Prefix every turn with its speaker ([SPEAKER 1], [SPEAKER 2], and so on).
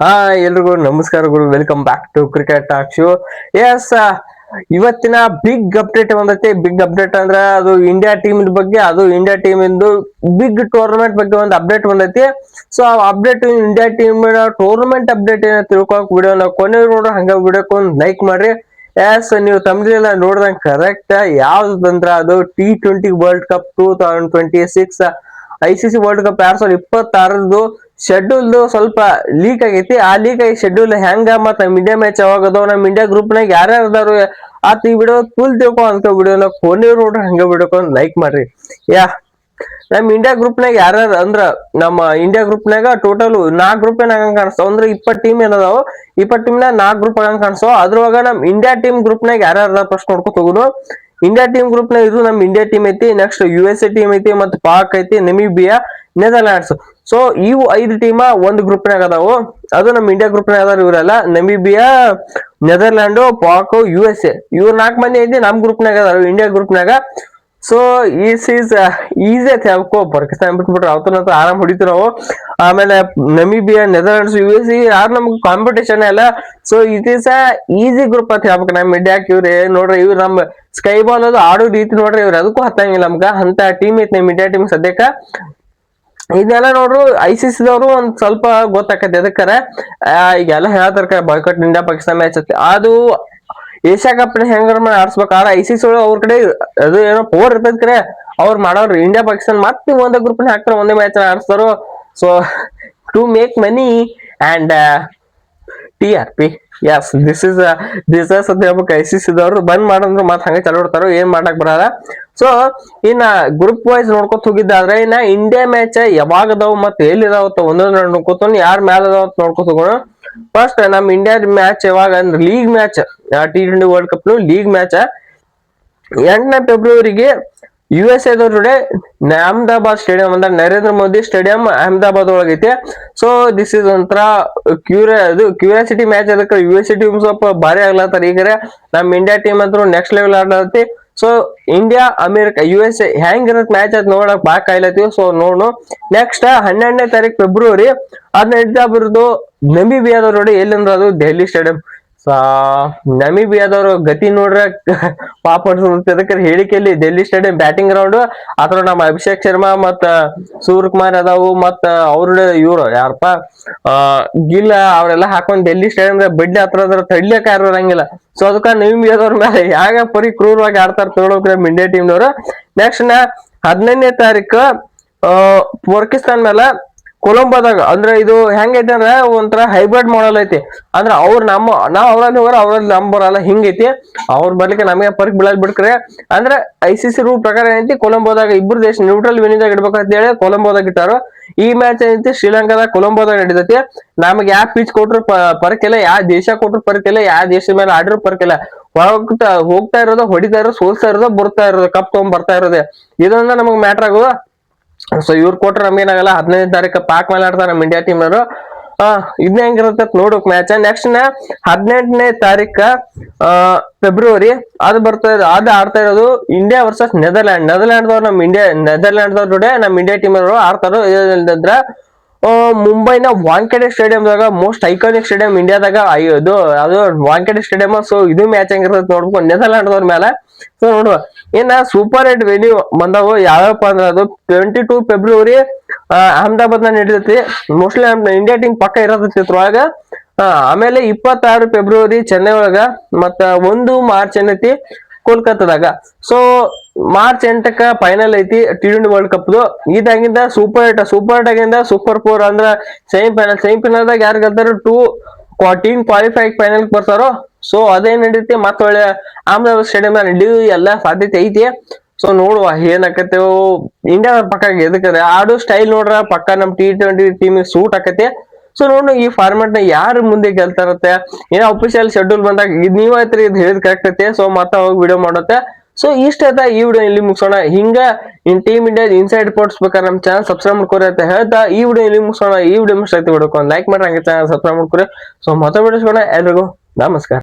[SPEAKER 1] ಹಾ ಎಲ್ರಿಗೂ ನಮಸ್ಕಾರಗಳು welcome back to cricket talk show yes ಇವತ್ತಿನ ಬಿಗ್ ಅಪ್ಡೇಟ್ ಬಂದೈತಿ. ಬಿಗ್ ಅಪ್ಡೇಟ್ ಅಂದ್ರೆ ಅದು ಇಂಡಿಯಾ ಟೀಮ್ ಬಗ್ಗೆ, ಅದು ಇಂಡಿಯಾ ಟೀಮ್ ಇಂದು ಬಿಗ್ ಟೂರ್ನಮೆಂಟ್ ಬಗ್ಗೆ ಒಂದು ಅಪ್ಡೇಟ್ ಬಂದೈತಿ. ಸೊ ಆ update India team tournament update ಏನ ತಿಳ್ಕೊಕ್ ವಿಡಿಯೋನ ಕೊನೆ ನೋಡ್ರಿ ಹಂಗ ವಿಡಿಯೋಕ್ ಒಂದ್ ಲೈಕ್ ಮಾಡ್ರಿ. ಎಸ್ ನೀವು ತಮ್ದಿಲ್ಲ ನೋಡ್ದಂಗ್ ಕರೆಕ್ಟ್ ಯಾವ್ದಂದ್ರ ಅದು T twenty world cup two thousand twenty six I C C world cup ಎರಡ್ ಸಾವಿರದ ಇಪ್ಪತ್ತಾರದ್ದು ಶೆಡ್ಯೂಲ್ ಸ್ವಲ್ಪ ಲೀಕ್ ಆಗೈತಿ. ಆ ಲೀಕ್ ಆಗಿ ಶೆಡ್ಯೂಲ್ ಹೆಂಗ ಮತ್ತ ನಮ್ ಇಂಡಿಯಾ ಮ್ಯಾಚ್ ಯಾವಾಗ ಅದಾವ, ನಮ್ ಇಂಡಿಯಾ ಗ್ರೂಪ್ ನಾಗ ಯಾರ್ಯಾರು ಅದಾರು ಆತ ಈ ವಿಡಿಯೋ ಕೂಲ್ ತಿಳ್ಕೊ ಅಂತ ವಿಡಿಯೋನ ಫೋನೇ ನೋಡ್ರಿ, ಹಂಗ ವಿಡಿಯೋಕೊಂಡ್ ಲೈಕ್ ಮಾಡ್ರಿ. ಯಾ, ನಮ್ ಇಂಡಿಯಾ ಗ್ರೂಪ್ ನಾಗ ಯಾರ್ಯಾರು ಅಂದ್ರ ನಮ್ಮ ಇಂಡಿಯಾ ಗ್ರೂಪ್ ನಾಗ ಟೋಟಲ್ ನಾಕ್ ಗ್ರೂಪ್ ಏನಾಗ ಕಾಣಿಸ್ತಾವ ಅಂದ್ರ ಇಪ್ಪತ್ ಟೀಮ್ ಏನದಾವ ಇಪ್ಪತ್ ಟೀಮ್ ನಾಗ ನಾಲ್ಕ್ ಗ್ರೂಪ್ ಆಗಂಗ್ ಕಾಣಿಸ್ತಾವ. ಅದ್ರೊಳಗ ನಮ್ ಇಂಡಿಯಾ ಟೀಮ್ ಗ್ರೂಪ್ ನಾಗ ಯಾರ್ಯಾರ ಫಸ್ಟ್ ನೋಡ್ಕೊತ ಹೋಗುನು. ಇಂಡಿಯಾ ಟೀಮ್ ಗ್ರೂಪ್ನಲ್ಲಿ ಇದು ನಮ್ ಇಂಡಿಯಾ ಟೀಮ್ ಐತಿ next U S A team ಐತಿ ಮತ್ತೆ ಪಾಕ್ ಐತಿ ನಮಿಬಿಯಾ ನೆದರ್ಲ್ಯಾಂಡ್ಸ್ ಸೊ ಇವು ಐದು ಟೀಮ್ ಒಂದು ಗ್ರೂಪ್ ನಾಗ ಅದಾವು. ಅದು ನಮ್ ಇಂಡಿಯಾ ಗ್ರೂಪ್ ನಾಗ ಅದಾರ ಇವರೆಲ್ಲ. Namibia Netherland Pak U S A ಇವ್ರ ನಾಲ್ಕು ಮಂದಿ ಐತಿ ನಮ್ ಗ್ರೂಪ್ ನಾಗ ಅದಾರ ಇಂಡಿಯಾ ಗ್ರೂಪ್ ನಾಗ ಸೊ ಈಸ್ ಈಸ್ ಈಸಿ ಅಂತ ಹೇಳ್ಕೋ ಪಾಕಿಸ್ತಾನ ಬಿಟ್ಬಿಟ್ರೆ ಅವತ್ತನಂತ ಆರಾಮ್ ಹೊಡಿತೀವಿ ನಾವು. ಆಮೇಲೆ ನಮಿಬಿಯಾ ನೆದರ್ಲ್ಯಾಂಡ್ಸ್ ಯು ಎಸ್ ಯಾರು ನಮ್ಗೆ ಕಾಂಪಿಟೇಷನ್ ಅಲ್ಲ so it is a easy group ಅಂತ ಹೇಳ್ಬೇಕು ನಮ್ ಇಂಡಿಯಾಕ್ ಇವ್ರೆ. ನೋಡ್ರಿ, ಇವ್ರು ನಮ್ ಸ್ಕೈ ಬಾಲ್ ಅದು ಆಡೋ ರೀತಿ ನೋಡ್ರಿ, ಇವ್ರು ಅದಕ್ಕೂ ಹತ್ತಂಗಿಲ್ಲ ನಮ್ಗ. ಅಂತ ಟೀಮ್ ಐತಿ ನಮ್ಮ ಇಂಡಿಯಾ ಟೀಮ್ ಸದ್ಯಕ್ಕ. ಇದೆಲ್ಲ ನೋಡ್ರು ಐ ಸಿ ಸಿದವರು ಒಂದ್ ಸ್ವಲ್ಪ ಗೊತ್ತಾಕತಿ ಅದಕ್ಕರ ಈಗೆಲ್ಲ ಹೇಳ್ತಾರ ಬಾಯ್ಕಟ್ ಇಂಡಿಯಾ ಪಾಕಿಸ್ತಾನ ಮ್ಯಾಚ್ ಅದು ಏಷ್ಯಾ ಕಪ್ ಹೆಂಗಾರ ಆಡ್ಸ್ಬೇಕು? ಆದ್ರೆ ಐ ಸಿ ಸಿ ಅವ್ರ ಕಡೆ ಅದು ಏನೋ ಪವರ್ ಇರ್ತದ ಕರೆ ಅವ್ರು ಮಾಡೋರು ಇಂಡಿಯಾ ಪಾಕಿಸ್ತಾನ ಮತ್ತೆ ಒಂದೇ ಗ್ರೂಪ್ ಹಾಕ್ತಾರೆ, ಒಂದೇ match ಆಡಿಸ್ತಾರೋ. So to make money and T R P S this is this ಹೇಳ್ಬೇಕು. ಐ ಸಿ ಸಿದವ್ರು ಬಂದ್ ಮಾಡಂದ್ರು ಮತ್ತೆ ಹಂಗೆ ಚಲೋ ಇಡ್ತಾರೋ ಏನ್ ಮಾಡಕ್ ಬರಲ್ಲ. ಸೊ ಇನ್ನ ಗ್ರೂಪ್ ವೈಸ್ ನೋಡ್ಕೊತ ಹೋಗಿದ್ದಾದ್ರೆ, ಇನ್ನ ಇಂಡಿಯಾ ಮ್ಯಾಚ್ ಯಾವಾಗ ಅದಾವ ಮತ್ತೆ ಎಲ್ಲಿ ಇದಾವ ಒಂದೊಂದ್ ನೋಡ್ಕೊತ ಯಾರ್ ಮ್ಯಾಲ ಅದಾವ ಅಂತ ನೋಡ್ಕೊತ ಹೋಗೋಣ. ಫಸ್ಟ್ ನಮ್ ಇಂಡಿಯಾದ ಮ್ಯಾಚ್ ಯಾವಾಗ ಅಂದ್ರೆ league match T twenty world cup league match ಎಂಟನೇ ಫೆಬ್ರವರಿಗೆ ಯು ಎಸ್ ಎದವ್ರ ಜೊತೆ ಅಹಮದಾಬಾದ್ ಸ್ಟೇಡಿಯಂ ಅಂದ್ರೆ ನರೇಂದ್ರ ಮೋದಿ ಸ್ಟೇಡಿಯಂ ಅಹಮದಾಬಾದ್ ಒಳಗೈತೆ ಸೊ ದಿಸ್ ಇಸ್ ಒಂಥರ ಕ್ಯೂರ ಅದು ಕ್ಯೂರಿಯಾಸಿಟಿ ಮ್ಯಾಚ್ ಅದಕ್ಕೆ ಯು ಎಸ್ ಟೀಮ್ ಸ್ವಲ್ಪ ಭಾರಿ ಆಗ್ಲತ್ತಾರ. ಈಗ ನಮ್ಮ ಇಂಡಿಯಾ ಟೀಮ್ ಅಂತೂ next level ಆಡ್ಲತ್ತಿ. So India America U S A ಹೆಂಗಿರತ್ match ಅದ್ ನೋಡಕ್ ಬಾ ಕಾಯ್ಲತ್ತೀವಿ. ಸೊ ನೋಡು ನೆಕ್ಸ್ಟ್ ಹನ್ನೆರಡನೇ ತಾರೀಕು ಫೆಬ್ರವರಿ ಅದನ್ನ ಬರೋದು ನಮಿಬಿಯಾದವ್ರು ನೋಡಿ ಎಲ್ಲಿಂದ್ರ ಅದು? ದೆಹಲಿ ಸ್ಟೇಡಿಯಂ ಸಾ ನಮಿಬಿಯಾದವ್ರು ಗತಿ ನೋಡ್ರ ಪಾಪ ಅನ್ಸುತ್ತೆ ಅದಕ್ಕೆ ಹೇಳಿಕೆಯಲ್ಲಿ ಡೆಲ್ಲಿ ಸ್ಟೇಡಿಯಂ ಬ್ಯಾಟಿಂಗ್ ಗ್ರೌಂಡ್ ಅಥವಾ ನಮ್ಮ ಅಭಿಷೇಕ್ ಶರ್ಮಾ ಮತ್ತ ಸೂರ್ಯಕುಮಾರ್ ಅದಾವು ಮತ್ತ ಅವ್ರ ಇವ್ರು ಯಾರಪ್ಪ? ಆ, ಗಿಲ್ಲ ಅವರೆಲ್ಲ ಹಾಕೊಂಡ್ ಡೆಲ್ಲಿ ಸ್ಟೇಡಿಯಂ ಬಡ್ಡಿ ಹತ್ರ ತಡ್ಲಿಕ್ಕೆ ಯಾರು ಇರಂಗಿಲ್ಲ. ಸೊ ಅದಕ್ಕ ನಮಿಬಿಯಾದವ್ರ ಮೇಲೆ ಯಾಗ ಪರಿ ಕ್ರೂರವಾಗಿ ಆಡ್ತಾರ ಇಂಡಿಯಾ ಟೀಮ್ನವ್ರು ನೆಕ್ಸ್ಟ್ನ ಹದಿನೈದನೇ ತಾರೀಕು ಪಾಕಿಸ್ತಾನ್ ಮೇಲೆ ಕೊಲಂಬೋದಾಗ, ಅಂದ್ರೆ ಇದು ಹೆಂಗೈತೆ ಅಂದ್ರೆ ಒಂಥರ ಹೈಬ್ರಿಡ್ ಮಾಡಲ್ ಐತಿ. ಅಂದ್ರೆ ಅವ್ರ ನಮ್ಮ, ನಾವು ಅವ್ರಲ್ಲಿ ಹೋಗ್ರ ಅವ್ರಲ್ಲಿ ನಮ್ ಬರಲ್ಲ ಹಿಂಗೈತಿ. ಅವ್ರ ಬರ್ಲಿಕ್ಕೆ ನಮಗೆ ಪರ್ಕ್ ಬೀಳಲ್ ಬಿಡ್ಕ್ರೆ ಅಂದ್ರೆ ಐ ಸಿ ಸಿ ರೂಲ್ ಪ್ರಕಾರ ಏನೈತಿ, ಕೊಲಂಬೋದಾಗ ಇಬ್ರು ದೇಶ ನ್ಯೂಟ್ರಲ್ ವಿನಿದಾಗ ಇಡ್ಬೇಕಂತ ಹೇಳಿ ಕೊಲಂಬೋದಾಗ ಇಟ್ಟಾರ. ಈ ಮ್ಯಾಚ್ ಏನೈತಿ ಶ್ರೀಲಂಕಾದಾಗ ಕೊಲಂಬೋದಾಗ ನಡೀತೈತಿ. ನಮಗೆ ಯಾವ ಪಿಚ್ ಕೊಟ್ರು ಪರಕಿಲ್ಲ ಯಾವ ದೇಶ ಕೊಟ್ರು ಪರಕಿಲ್ಲ ಯಾವ ದೇಶದ ಮೇಲೆ ಆಡ್ರು ಪರಕಿಲ್ಲ ಹೋಗ್ತಾ ಹೋಗ್ತಾ ಇರೋದು, ಹೊಡಿತಾ ಇರೋದು, ಸೋಲ್ತಾ ಇರೋದು, ಬರ್ತಾ ಇರೋದು ಕಪ್ ತಗೊಂಡ್ ಬರ್ತಾ ಇರೋದೇ. ಇದೊಂದ ನಮಗ್ ಮ್ಯಾಟರ್ ಆಗುವ ಸೊ ಇವ್ರು ಕೊಟ್ರೆ ನಮ್ಗೇನಾಗಲ್ಲ ಹದಿನೈದನೇ ತಾರೀಕು ಪಾಕ್ ಮೇಲೆ ಆಡ್ತಾರೆ ನಮ್ಮ ಇಂಡಿಯಾ ಟೀಮ್ ಅವರು. ಇದನ್ನ ಹೆಂಗಿರುತ್ತೆ ನೋಡಕ್ ಮ್ಯಾಚ್ ನೆಕ್ಸ್ಟ್ನ ಹದಿನೆಂಟನೇ ತಾರೀಕ ಫೆಬ್ರವರಿ ಅದು ಬರ್ತಾ ಇದೆ ಅದು ಆಡ್ತಾ ಇರೋದು ಇಂಡಿಯಾ ವರ್ಸಸ್ ನೆದರ್ಲ್ಯಾಂಡ್ ನೆದರ್ಲ್ಯಾಂಡ್ ದವ್ರು ನಮ್ಮ ಇಂಡಿಯಾ ನೆದರ್ಲ್ಯಾಂಡ್ ದವ್ರ ಜೊತೆ ನಮ್ಮ ಇಂಡಿಯಾ ಟೀಮ್ ಅವರು ಆಡ್ತಾರೋ ಇಲ್ಲಂದ್ರ ಮುಂಬೈನ ವಾಂಕೆಡೆ ಸ್ಟೇಡಿಯಂದಾಗ ಮೋಸ್ಟ್ ಐಕಾನಿಕ್ ಸ್ಟೇಡಿಯಂ ಇಂಡಿಯಾದಾಗ ಇದು, ಅದು ವಾಂಕೆಡೆ ಸ್ಟೇಡಿಯಂ ಸೊ ಇದು ಮ್ಯಾಚ್ ಹೆಂಗಿರ್ತದೆ ನೋಡ್ಬೇಕು. ನೆದರ್ಲ್ಯಾಂಡ್ ದವ್ರ ಮೇಲೆ ಸೊ ನೋಡುವ. ಇನ್ನ ಸೂಪರ್ ಹಿಟ್ ವೆನ್ಯೂ ಬಂದವು, ಯಾವ್ಯಾವಪ್ಪ ಅಂದ್ರೆ ಅದು ಟ್ವೆಂಟಿ ಟೂ ಫೆಬ್ರವರಿ ಅಹಮದಾಬಾದ್ನ ನಡೀತೈತಿ ಮೋಸ್ಟ್ಲಿ ಇಂಡಿಯಾ ಟೀಮ್ ಪಕ್ಕ ಇರತೈತಿ ಇದ್ರೊಳಗ ಆಮೇಲೆ ಇಪ್ಪತ್ತಾರು ಫೆಬ್ರವರಿ ಚೆನ್ನೈ ಒಳಗ ಮತ್ತ ಒಂದು ಮಾರ್ಚ್ ಏನೈತಿ, ಕೋಲ್ಕತ್ತಾದಾಗ. ಸೊ ಮಾರ್ಚ್ ಎಂಟಕ್ಕ ಫೈನಲ್ ಐತಿ ಟಿ ಟ್ವೆಂಟಿ ವರ್ಲ್ಡ್ ಕಪ್ ಇದಾಗಿಂದ ಸೂಪರ್ ಏಟ್ ಸೂಪರ್ ಏಟ್ ಆಗಿಂದ ಸೂಪರ್ ಫೋರ್ ಅಂದ್ರ ಸೆಮಿ ಫೈನಲ್ ಸೆಮಿ ಫೈನಲ್ದಾಗ ಯಾರು ಗೆಲ್ತಾರೋ ಟೂ ಟೀಮ್ ಕ್ವಾಲಿಫೈ ಫೈನಲ್ ಬರ್ತಾರೋ ಸೊ ಅದೇ ನಡೀತಿ, ಮತ್ತೆ ಒಳ್ಳೆ ಅಹಮದಾಬಾದ್ ಸ್ಟೇಡಿಯಂ ನಡೆಯು ಎಲ್ಲ ಸಾಧ್ಯತೆ ಐತಿ. ಸೊ ನೋಡುವ ಏನಾಕತ್ತೇವು ಇಂಡಿಯಾ ಪಕ್ಕ ಎದಕ್ಕೆ ಆಡೋ ಸ್ಟೈಲ್ ನೋಡ್ರ, ಪಕ್ಕ ನಮ್ ಟಿ ಟ್ವೆಂಟಿ ಟೀಮ್ ಸೂಟ್ ಆಕತಿ ಸೊ ನೋಡು ಈ ಫಾರ್ಮೆಟ್ನ ಯಾರು ಮುಂದೆ ಗೆಲ್ತಾರತ್ತೆ? ಏನೋ ಅಫಿಷಿಯಲ್ ಶೆಡ್ಯೂಲ್ ಬಂದಾಗ ಇದ್ ನೀವ್ ಐತ್ರಿ ಇದು ಹೇಳಿದ್ ಕರೆಕ್ಟ್ ಐತೆ. ಸೊ ಮತ್ತ ಹೋಗಿ ವಿಡಿಯೋ ಮಾಡುತ್ತೆ. ಸೊ ಇಷ್ಟ ಆಯ್ತಾ ಈ ವಿಡಿಯೋ ಇಲ್ಲಿ ಮುಗಿಸೋಣ? ಹಿಂಗ in team India inside reports ಬೇಕಾದ್ರೆ ನಮ್ಮ ಚಾನಲ್ ಸಬ್ಸ್ಕ್ರೈಬ್ ಮಾಡ್ಕೊರಿ ಅಂತ ಹೇಳ್ತಾ ಈ ವಿಡಿಯೋ ಇಲ್ಲಿ ಮುಗಿಸೋಣ. ಈ ವಿಡಿಯೋ ಮಿಸ್ ಆಯ್ತು ವಿಡಿಯೋ ಲೈಕ್ ಮಾಡ್ರಿ ಹಂಗೆ ಚಾನಲ್ ಸಬ್ಸ್ಕ್ರೈಬ್ ಮಾಡ್ಕೊರಿ. ಸೊ ಮತ್ತೆ ಬಿಡಿಸೋಣ ಎಲ್ರಿಗೂ ನಮಸ್ಕಾರ.